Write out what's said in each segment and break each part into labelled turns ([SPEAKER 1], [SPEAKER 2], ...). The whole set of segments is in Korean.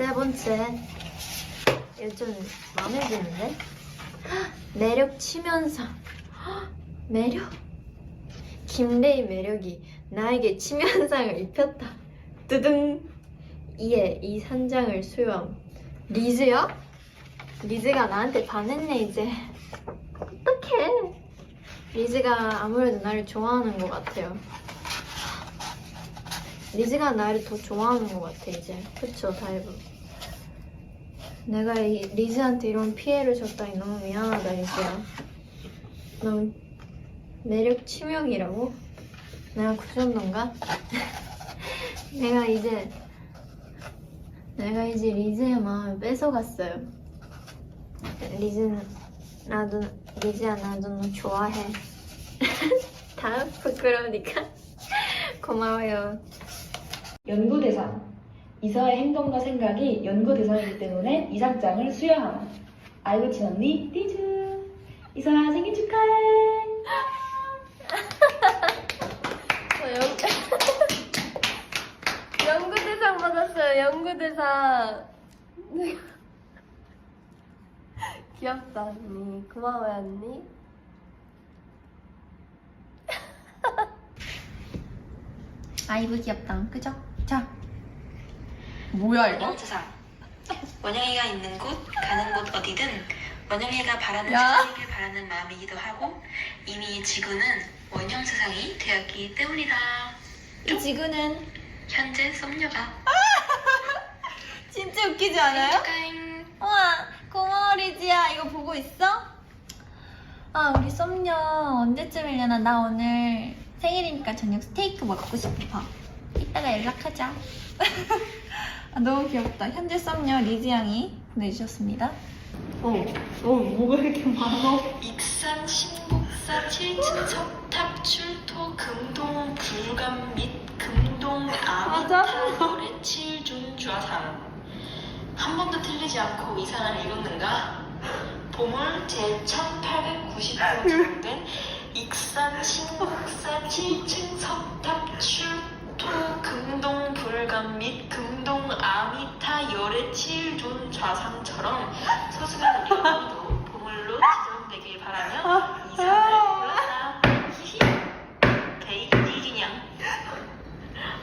[SPEAKER 1] 세 번째. 좀 마음에 드는데? 매력 치면서. 매력? 김래의 매력이 나에게 치명상을 입혔다. 뜨등. 이에 이 산장을 수여함. 리즈야? 리즈가 나한테 반했네 이제. 어떡해. 리즈가 아무래도 나를 좋아하는 것 같아요. 리즈가 나를 더 좋아하는 것 같아 이제. 그쵸 다이브. 내가 이 리즈한테 이런 피해를 줬다니 너무 미안하다 리즈야. 너무 매력 치명이라고? 내가 그 정도인가? 내가 이제 내가 이제 리즈의 마음을 뺏어갔어요. 리즈는 나도 리즈야 나도 너 좋아해. 다음 부끄러우니까 고마워요.
[SPEAKER 2] 연구대상. 이서의 행동과 생각이 연구 대상이기 때문에 이상장을 수여함. 알고 친 언니 띠즈. 이서야 생일 축하해.
[SPEAKER 1] 저 연... 연구대상 받았어요, 연구대상. 귀엽다, 언니. 고마워요, 언니. 아이브 귀엽다, 그죠? 자. 뭐야, 이거?
[SPEAKER 3] 원형주상 원영이가 있는 곳, 가는 곳 어디든 원영이가 바라는
[SPEAKER 1] 야.
[SPEAKER 3] 세상이길 바라는 마음이기도 하고 이미 지구는 원형 세상이 되었기 때문이다.
[SPEAKER 1] 이 지구는
[SPEAKER 3] 현재 썸녀가
[SPEAKER 1] 진짜 웃기지 않아요?
[SPEAKER 3] 축하잉.
[SPEAKER 1] 우와, 고마워, 리지야. 이거 보고 있어? 아, 우리 썸녀 언제쯤이려나? 나 오늘 생일이니까 저녁 스테이크 먹고 싶어. 이따가 연락하자. 아, 너무 귀엽다. 현재 썸녀 리지 양이 보내주셨습니다. 어, 어, 뭐가 이렇게 많아?
[SPEAKER 3] 익산 신곡사 7층 석탑 출토 금동 불감 및 금동. 아미타 칠준 좌상 한 번도 틀리지 않고 이상을 읽었는가? 보물 제1890호 제공된 익산 신곡사 7층 석탑 출토 금동 불감 및 금동 아미타 열의 칠존 좌상처럼 소중한 우리 어머니도 보물로 지정되길 바라며 이상을 골랐다. 히히. 베이비 그냥.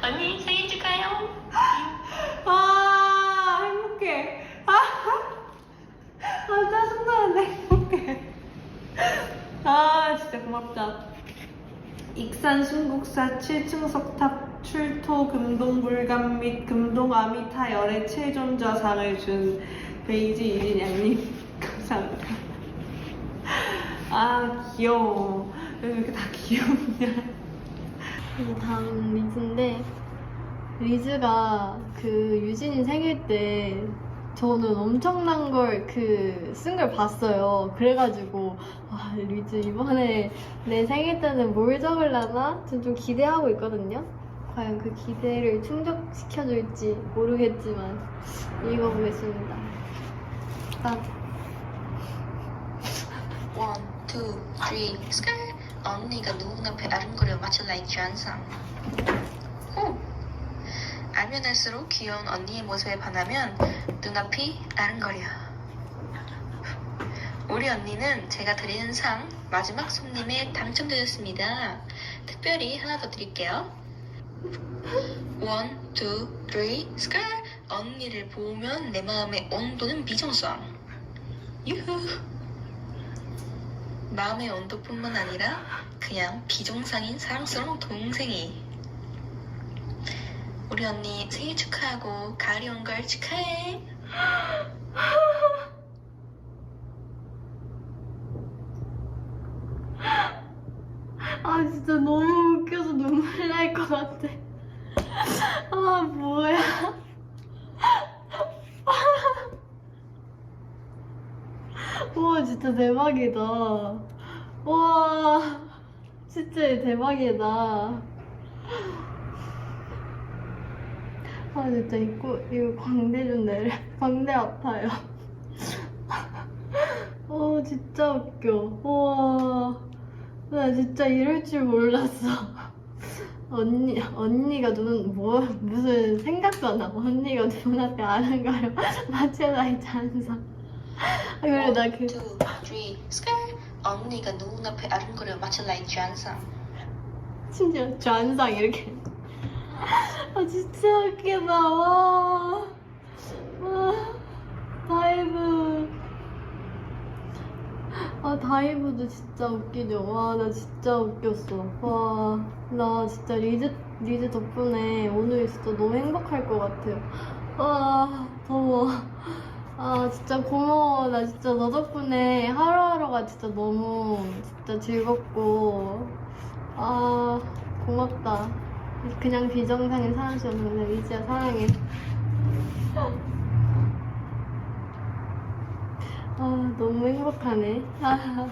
[SPEAKER 3] 언니 생일 축하해요.
[SPEAKER 4] 아 행복해 아, 아 짜증나는데 행복해 아 진짜 고맙다 익산 신국사 7층 석탑 출토 금동불감 및 금동 아미타 열의 최존자상을 준 베이지 이진 양님. 감사합니다. 아 귀여워. 왜 이렇게 다 귀엽냐.
[SPEAKER 1] 이제 다음 리즈인데 리즈가 그 유진이 생일 때 저는 엄청난 걸 그 쓴 걸 봤어요. 그래가지고 아 리즈 이번에 내 생일 때는 뭘 적을라나 좀, 좀 기대하고 있거든요. 과연 그 기대를 충족시켜줄지 모르겠지만 읽어보겠습니다. 딱
[SPEAKER 3] One, two. 언니가 누구 앞에 아른거려 마칠라 있지 않상. 오. 알면 알수록 귀여운 언니의 모습에 반하면 눈앞이 아른거려. 우리 언니는 제가 드리는 상 마지막 손님에 당첨되었습니다. 특별히 하나 더 드릴게요. One, two, three, 스컬. 언니를 보면 내 마음의 온도는 비정상. 유후. 마음의 온도뿐만 아니라 그냥 비정상인 사랑스러운 동생이 우리 언니 생일 축하하고 가을이 온 걸 축하해
[SPEAKER 1] 아 진짜 너무 웃겨서 눈물 날 것 같아. 아 뭐야? 와 진짜 대박이다. 와 진짜 대박이다. 아 진짜 이거 이거 광대 좀 내려. 광대 아파요. 어 진짜 웃겨. 와. 나 진짜 이럴 줄 몰랐어.
[SPEAKER 5] 언니 언니가 눈 뭐 무슨 생각도 안 나고 언니가 눈앞에 아른거려 마첼라이트 항상 아, 그래 나그
[SPEAKER 3] two, three, skirt. 언니가 눈앞에 아른거려 마치 라이트 한상.
[SPEAKER 5] 심지어 좌안상 이렇게 아 진짜 웃기다 와, 와 다이브. 아 다이브도 진짜 웃기죠 와 나 진짜 웃겼어. 와 나 진짜 리즈 리즈 덕분에 오늘 진짜 너무 행복할 것 같아요. 와 더워. 아 진짜 고마워. 나 진짜 너 덕분에 하루하루가 진짜 너무 진짜 즐겁고. 아 고맙다 그냥 비정상인 사람이었는데 리지야 사랑해. 아 너무 행복하네. 아,